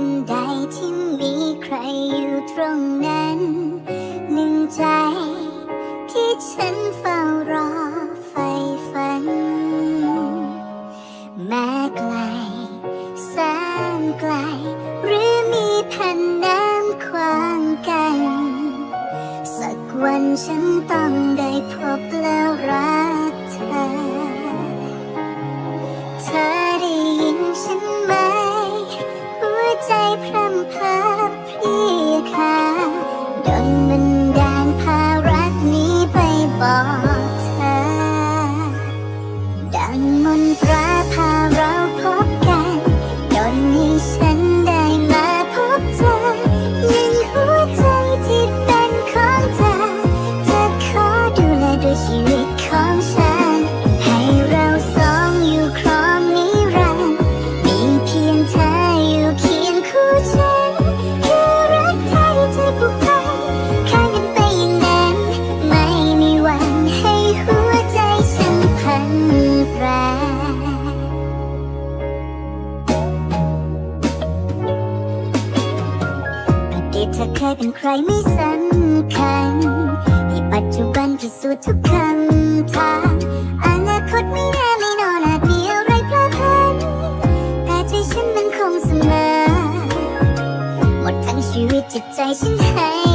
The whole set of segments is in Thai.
นใดที่มีใครอยู่ตรงนั้น หนึ่งใจที่ฉันเฝ้ารอไฟฝัน แม้ไกลแสนไกล หรือมีแผ่นน้ำควางกัน สักวันฉัน 啊 เธอเคยเป็นใครไม่สำคัญที่ปัจจุบันพิสูจน์ทุกคำถามอนาคตไม่แน่ไม่นอนอาจมีอะไรพลาดพันแต่ใจฉันมันคงเสมอหมดทั้งชีวิตจิตใจฉันให้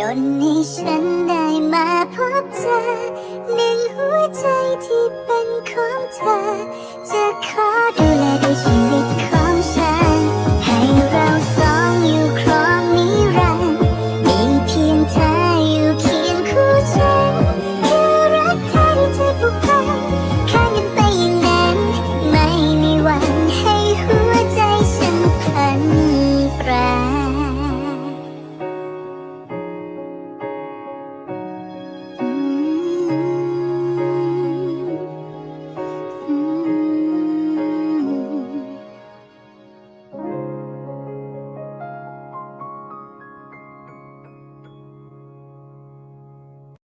ดนให้ฉันได้มาพบเธอหนึ่งหัวใจที่เป็นของเธอจะขอ